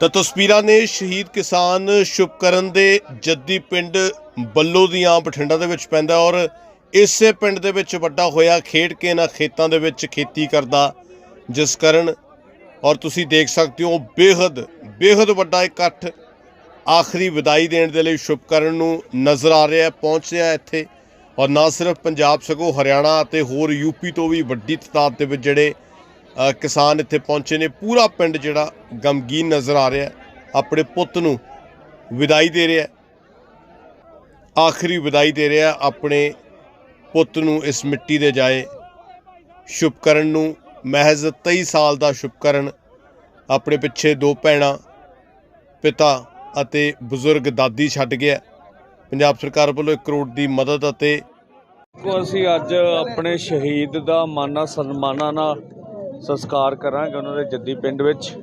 ਤਾਂ ਤਸਵੀਰਾਂ ਨੇ ਸ਼ਹੀਦ ਕਿਸਾਨ ਸ਼ੁਭਕਰਨ ਦੇ ਜੱਦੀ ਪਿੰਡ ਬੱਲੋ ਦੀਆਂ ਬਠਿੰਡਾ ਦੇ ਵਿੱਚ ਪੈਂਦਾ ਔਰ ਇਸੇ ਪਿੰਡ ਦੇ ਵਿੱਚ ਵੱਡਾ ਹੋਇਆ ਖੇਡ ਕੇ ਇਹਨਾਂ ਖੇਤਾਂ ਦੇ ਵਿੱਚ ਖੇਤੀ ਕਰਦਾ ਜਿਸ ਕਾਰਨ ਔਰ ਤੁਸੀਂ ਦੇਖ ਸਕਦੇ ਹੋ ਬੇਹੱਦ ਬੇਹੱਦ ਵੱਡਾ ਇਕੱਠ ਆਖਰੀ ਵਿਦਾਈ ਦੇਣ ਦੇ ਲਈ ਸ਼ੁਭਕਰਨ ਨੂੰ ਨਜ਼ਰ ਆ ਰਿਹਾ ਪਹੁੰਚ ਰਿਹਾ ਇੱਥੇ ਔਰ ਨਾ ਸਿਰਫ ਪੰਜਾਬ ਸਗੋਂ ਹਰਿਆਣਾ ਅਤੇ ਹੋਰ ਯੂਪੀ ਤੋਂ ਵੀ ਵੱਡੀ ਤਾਦਾਦ ਦੇ ਵਿੱਚ ਜਿਹੜੇ ਕਿਸਾਨ ਇੱਥੇ ਪਹੁੰਚੇ ਨੇ। ਪੂਰਾ ਪਿੰਡ ਜਿਹੜਾ ਗਮਗੀਨ ਨਜ਼ਰ ਆ ਰਿਹਾ ਆਪਣੇ ਪੁੱਤ ਨੂੰ ਵਿਦਾਈ ਦੇ ਰਿਹਾ ਆਖਰੀ ਵਿਦਾਈ ਦੇ ਰਿਹਾ ਆਪਣੇ ਪੁੱਤ ਨੂੰ ਇਸ ਮਿੱਟੀ ਦੇ ਜਾਏ। ਸ਼ੁਭਕਰਨ ਨੂੰ ਮਹਿਜ਼ 23 ਸਾਲ ਦਾ ਸ਼ੁਭਕਰਨ। ਆਪਣੇ ਪਿੱਛੇ ਦੋ ਭੈਣਾਂ, ਪਿਤਾ ਅਤੇ ਬਜ਼ੁਰਗ ਦਾਦੀ ਛੱਡ ਗਿਆ। ਪੰਜਾਬ ਸਰਕਾਰ ਵੱਲੋਂ 1 ਕਰੋੜ ਦੀ ਮਦਦ ਅਤੇ ਕੋ ਅਸੀਂ ਅੱਜ ਆਪਣੇ ਸ਼ਹੀਦ ਦਾ ਮਾਨਾ ਸਨਮਾਨਾਂ ਨਾਲ ਸੰਸਕਾਰ ਕਰਾਂਗੇ ਉਹਨਾਂ ਦੇ ਜੱਦੀ ਪਿੰਡ ਵਿੱਚ।